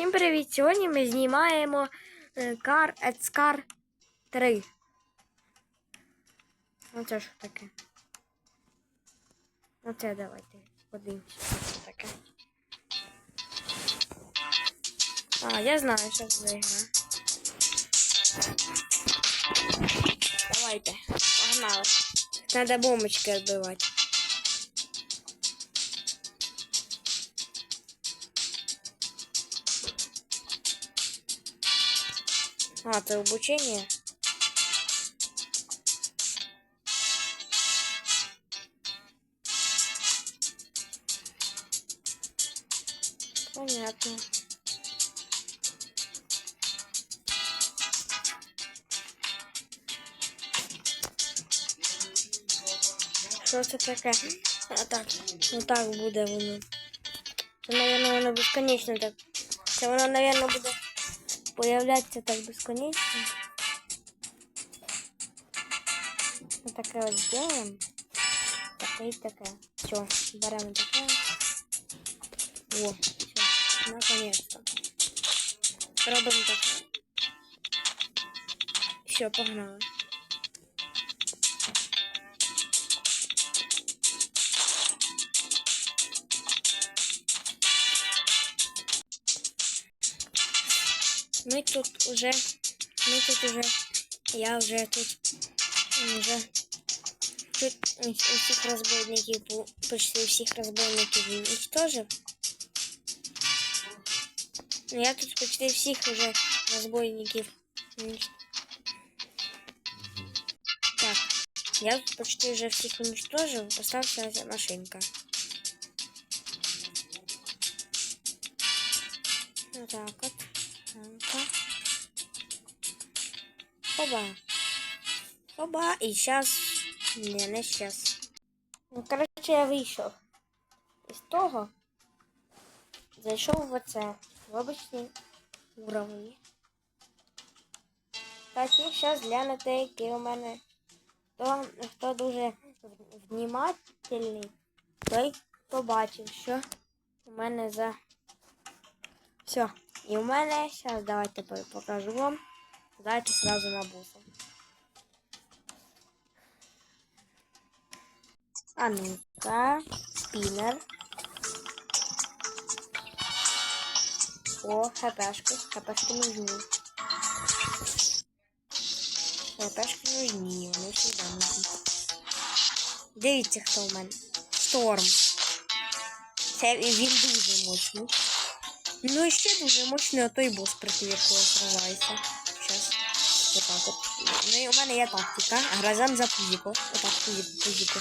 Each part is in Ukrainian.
Всім привіт! Сьогодні ми знімаємо Car at Scar 3. Оце що таке? Оце давайте подивимося, що таке. А, я знаю, що це за ігра. Давайте, погнали. Надо бомбочки відбивати. А, це обучение? Понятно. Що це таке? А так, ну так буде воно. Це, мабуть, воно безконечно так. Це воно, мабуть, буде появляться так бесконечно. Вот такое вот сделаем. Такое и такое. Все, берем такое. О, все, наконец-то. Робимо таке. Все, погнали. Мы тут уже, мы тут уже, я уже тут, уже, тут усіх розбойників, по- почти всіх розбойників уничтожив. Ну, я тут почти всіх уже розбойників унич- Так, я тут почти вже всіх уничтожив, остався ця машинка. Вот так вот. Так. Хоба. Хоба. І сейчас. Не, не сейчас. Ну, коротше, я вийшов. Із того. Зайшов в оце. В обичні уровні. Так, і зараз глянете, які у мене. Хто, хто дуже внімательний, той побачив, що у мене за все. І у мене зараз давайте по- покажу вам. Давайте сразу на буса. А ну-ка, спиннер. О, хпшки. Хпшки нужны. Хпшки нужні, вони всегда нужні. Дивіться, хто у мене. Шторм. Це він дуже мощний. Ну і ще дуже мощний той бос, проти якого сражаюся. Щас. Отак от. Ну і у мене є тактика. Грозам за пузіко. Отак, пузіко, пузіко.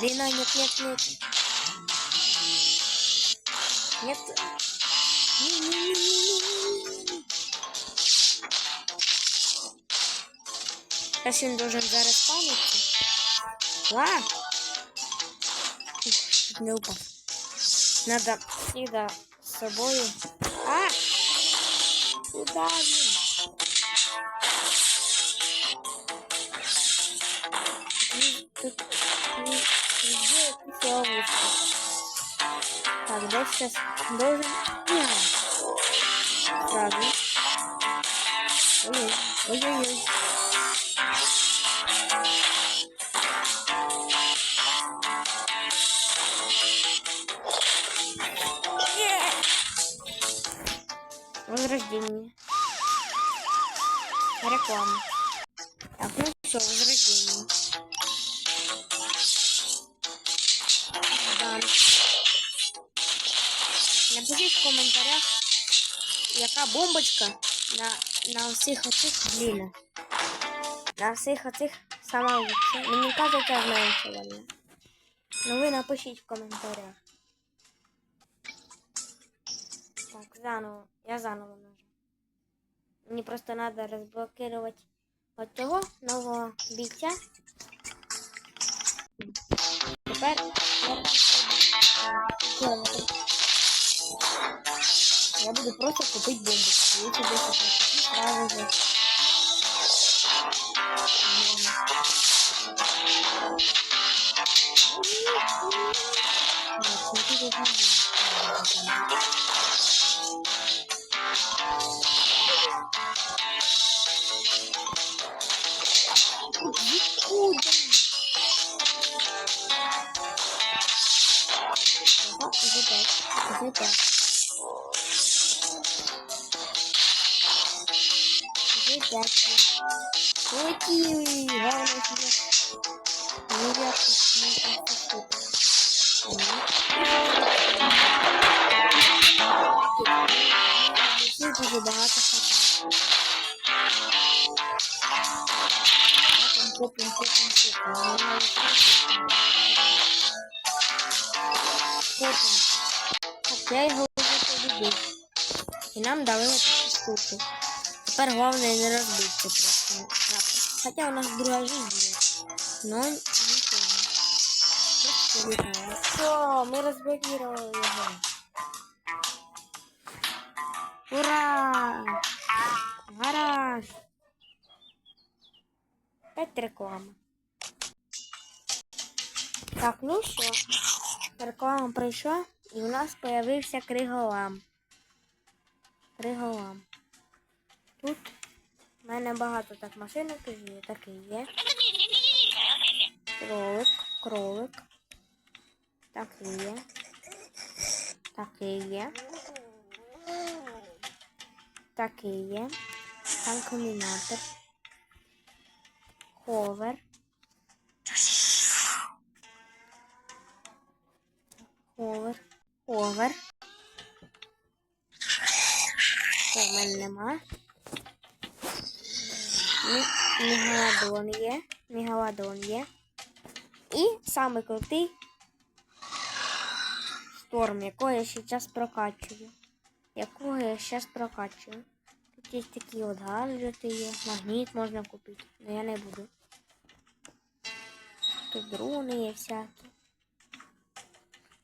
Блин, а нет, нет, нет. Нет. Не-не-не-не-не-не-не. Сейчас он должен зареспавниться. Ла! Ух, чуть не упал. Надо всегда с собой. А! Куда блин? Тут, ловушки. Так, да, сейчас должен... Сразу. Ой, Ой-ой-ой. Возрождение. Реклама. Так, ну все, возрождение. Да. Напишіть в коментарях, яка бомбочка на, на всіх оцих блін. На всіх оцих сама лучше. Мені кажеться, знаєте вони. Ну ви напишіть в коментарях. Заново. Я заново нажму. Мені просто треба розблокувати от цього нового бійця. Тепер я Я буду просто купить бомбочку. Если 10 на 5, сразу же. Нет, Полетіли, гарно себе. Ну, я тут не. Тут дуже багато хата. Копим, копим. І нам дали такі штуки. Тепер головне не розбитися просто. Хоча у нас друга жизнь. Но нічого. Просто вітаю. Все, ми розблокували його. Ура! Гараж! Опять реклама. Так, ну все. Реклама прийшла, і у нас появився криголам. Криголам. Тут в мене багато так машинок є, такий є. Кролик, кролик. Такий є. Такий є. Такий є. Там комбінатор. Ховер. Ховер. Ховер. Мене нема. Мегалодон є. Мегалодон є. І самий крутий шторм, якого я зараз прокачую. Якого я зараз прокачую. Тут є такі от гаджети є. Магніт можна купити. Но я не буду. Тут дрони є всякі.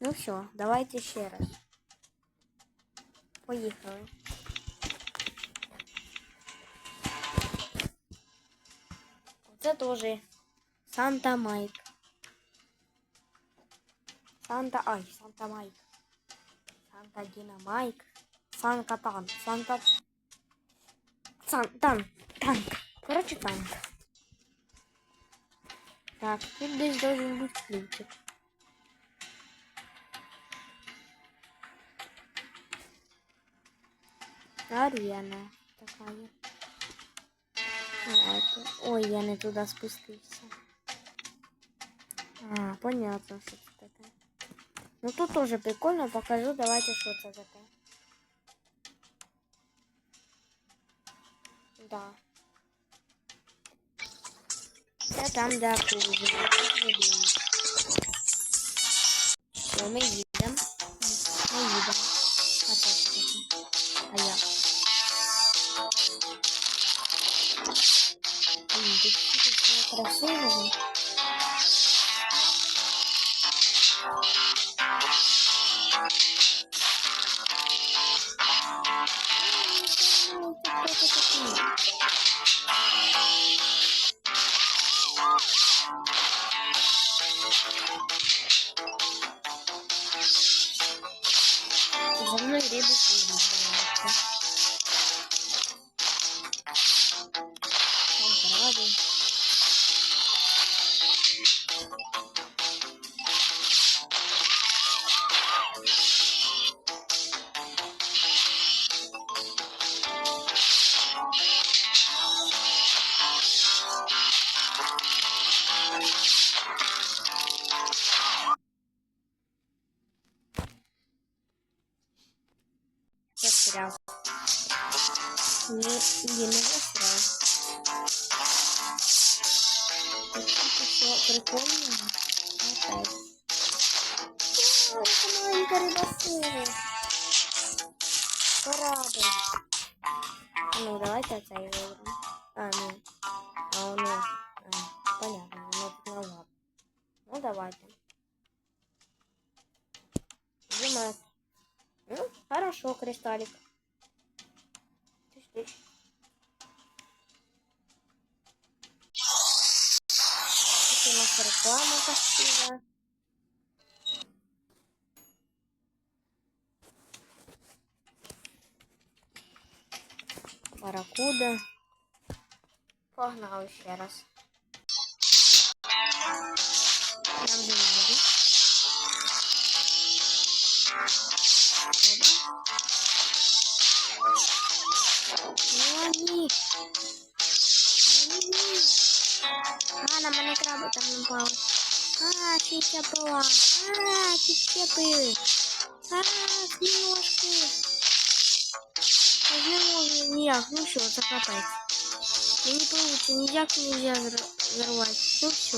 Ну все, давайте ще раз. Поїхали. Це теж Санта Майк. Санта. Ай, Санта Майк. Санта Діна Майк. Сан Катан. Санта. Сан. Танк. Танк. Короче, танк. Так, тут десь должен бути ключик. Арена такая. Ладно. Ой, я не туда спустився. А, понятно, що це таке. Ну тут тоже прикольно, покажу, давайте що це таке. Да. Я там, да. кузов. Ми їдемо. O zaman nereye bu Застрял. Не, не, не застрял. Какие-то все прикольные. Опять. Это маленькая рыбосыра. Корабль. Ну, давайте отца его выберем. А, ну. А, ну. А, понятно, ну, тут назад. Ну, давайте. Дима. Ну, хорошо, кристаллик. у нас реклама красивая. Баракуда. Погнали ще раз. Нам ні. О, ні. А, на мене краби там напали. А, чистя була. А, підчепили. А, смішки. Я не можу ніяк. Ну все, закопайте. Мені получится, ніяк нельзя зр- взорвать. Ну все.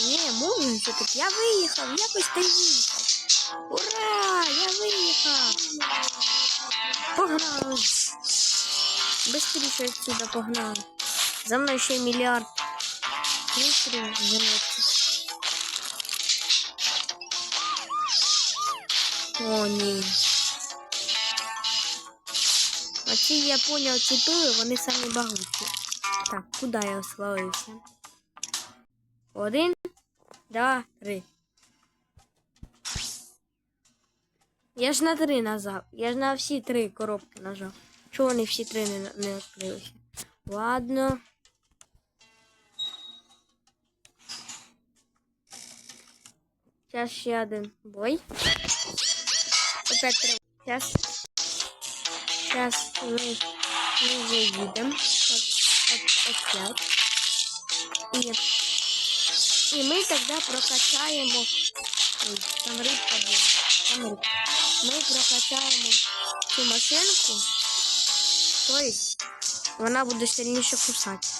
Не, можна все-таки. Я виїхав, якось ти виїхав. Ура! Я виїхав. Погнали. Быстріше отсюда погнали. За мною ще мільярд. Быстрее жениться. О, ні. Оці, я поняв, ці пили, вони самі багуті. Так, куди я свалився? Один, два, три. Я ж на три нажав. Я ж на всі три коробки нажав. Чого вони всі три не, не відкрилися? Ладно. Сейчас ще один бой. Опять три. Сейчас. Сейчас мы, мы заедем. Опять. И, И мы тогда прокачаем... Ой, там рыбка была. Там рыбка. Мы прокачаем эту машинку. Тобто, То есть она будет сильнее кусать.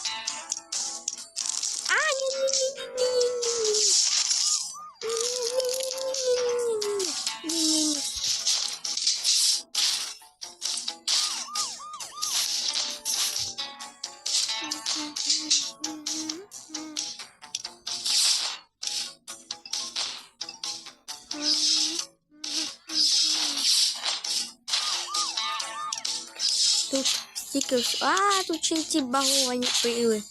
трошки. А, тут ще ці балони пили.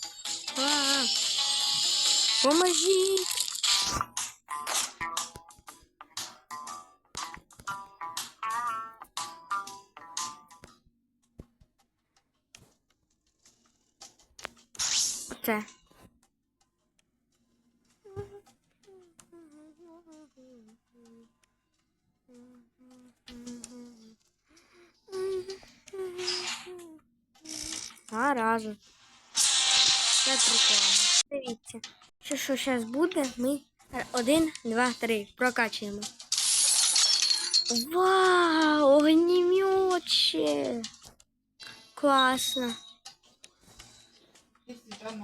А, поможіть. Це. Гаразд. Це реклама. Дивіться. Що що зараз буде, ми один, два, три. Прокачуємо. Вау, огнемётче. Класно.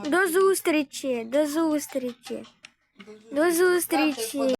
До зустрічі, до зустрічі. До зустрічі.